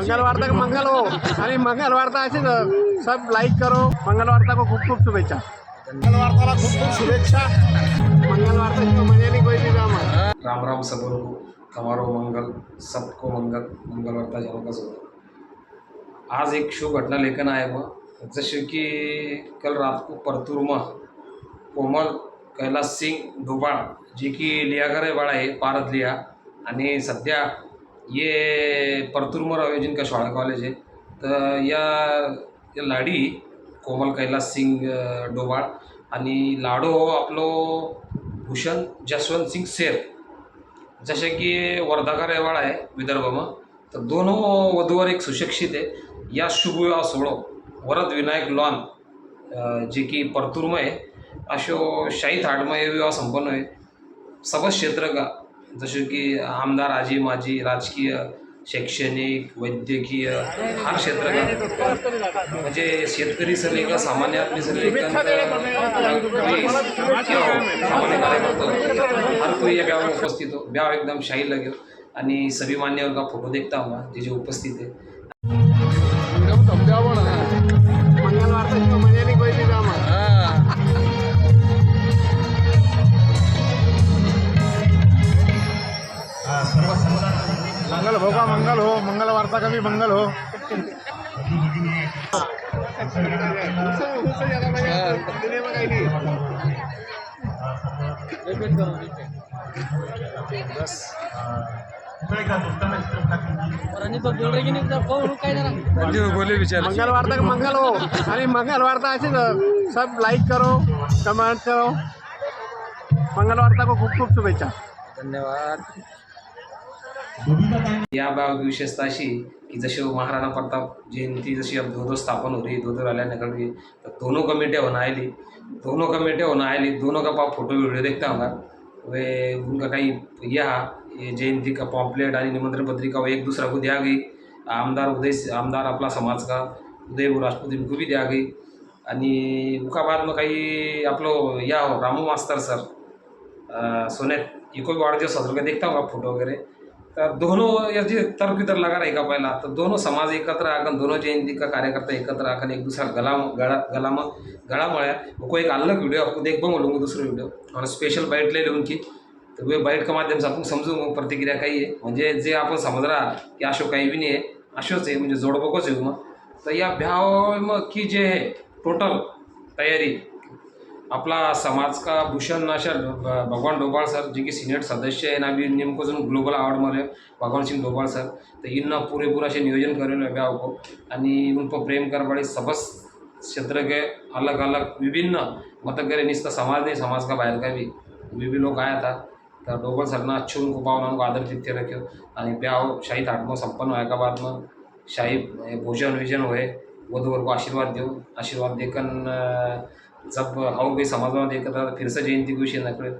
मंगल वार्ता का मंगल हो? आणि मंगल वार्ता असेच सब लाईक करो. मंगल वार्ता को खूप खूप शुभेच्छा. मंगल वार्ताला खूप खूप शुभेच्छा. मंगल वार्ता इसको मजा नहीं कोई भी काम है राम राम सबों को हमारो मंगल सबको मंगल. मंगल वार्ता जनों का जोर आज एक शो घटना लेकर आए हुआ जसे की कल रात को परतूर में कोमल कैलास सिंग डोबाळ जे की लियाघर बाळा आहे पारत लिया. आणि सध्या ये परतुरमर आयोजन का शाळा कॉलेज आहे तर या या लाडी कोमल कैलास सिंग डोबाळ आणि लाडो हो आपलो भूषण जसवंत सिंग शेर जसे की वर्धाकर रेवाळ आहे विदर्भमा तर दोन वधूवर एक सुशिक्षित आहे। या शुभविवाह सोहळो वरद विनायक लॉन जे की परतुरमय अशो शाही थाटमय विवाह संपन्न आहे। सबच क्षेत्र का जसे की आमदार आजी माजी राजकीय शैक्षणिक वैद्यकीय हर क्षेत्र म्हणजे शेतकरी का सामान्य आदमी सर सामान्य कार्यकर्ता. हर कोई या ब्याह में उपस्थित हो. ब्याह एकदम शाही लगे आणि सभी मान्यवर का फोटो देखता हुआ जे जे उपस्थित है मंगल होगा मंगल हो मंगल वार्ता का भी मंगल हो मंगल वार्ता का मंगल हो. आणि मंगल वार्ता असेच सब लाईक करो कमेंट करो. मंगल वार्ता को खूप खूप शुभेच्छा. या बाब विशेषता अशी की जशी महाराणा प्रताप जयंती जशी अब दो दो स्थापन हो रही दो दो रैलियाँ निकल रही तो दोनों कमेटियाँ होना आयली दोनों कमेटियाँ होना आयली दोनों का पाप फोटो वीडियो देखता होगा वे उनका काही यह ये जयंती का पॉम्पलेट आणि निमंत्रण पत्रिका वो एक दूसरा को दिया गई. आमदार उदय आमदार आपला समाज का उदय राजपूत इनको भी दिया गई. आणि उकाबाद मग में काही आपलं या हो रामू मास्तर सर सोन्यात सोनेत इको वाढदिवस साजरा का देखता होगा फोटो वगैरे. तर दोनों याची तर्क वितर्क लगा रही का पहिला तर दोनों समाज एकत्र आकन दोनों जयंती का कार्यकर्ता एकत्र आकन एक दुसरा गला गळा गला गळामळ्या. गळा एक अलग वीडियो आपको देख पाऊंगा लूँगा दूसरा वीडियो और स्पेशल बाईट ले ली उनकी. तर वे बाईट का माध्यम से आपण समजू प्रतिक्रिया काही आहे. म्हणजे जे आपण समज रहा की अशो काही बी नाही आहे अशोच आहे म्हणजे जोडबोकच आहे मग. तर या भ्याव मग की जे आहे टोटल तयारी. आपला समाज का भूषण अशा भगवान डोबाळ सर जे की सिनेट सदस्य आहे ना अभी नेमको जो ग्लोबल अवार्ड मिले भगवान सिंह डोबाळ सर. तर इनना पुरेपूर असे नियोजन करेल है को आणि उन पर प्रेम कर बड़े सबस क्षेत्र के अलग अलग विभिन्न मतगरे निस्ता समाज नहीं समाज का बाहर का भी वे भी लोग आया था तर डोबल सरना अच्छे उनको पावन उनको आदर तिथ्य रखे आणि ब्याह शाही थाट में संपन्न होया का बाद में शाही भोजन विजन हुए वधूवर को आशीर्वाद देऊ आशीर्वाद देकर अं, हाऊ काही समाजामध्ये एकत्र फिरसा जयंती को विषय नकळे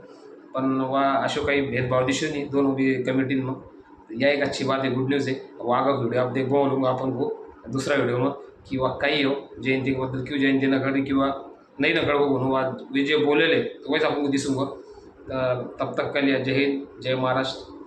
पण वा अशो काही भेदभाव दिसू नाही दोन उभी कमिटी मग या एक अच्छी बात आहे गुड न्यूज़ आहे वो व्हिडिओ आप देखो लूँगा आपण को दुसरा व्हिडिओ मग किंवा काही हो जयंतीबद्दल क्यों जयंती न किंवा नाही नकळ कळवो म्हणून वा जे बोलेले तो आपण आपको दिसूंगा। तर तब तक के लिए जय हिंद जय महाराष्ट्र।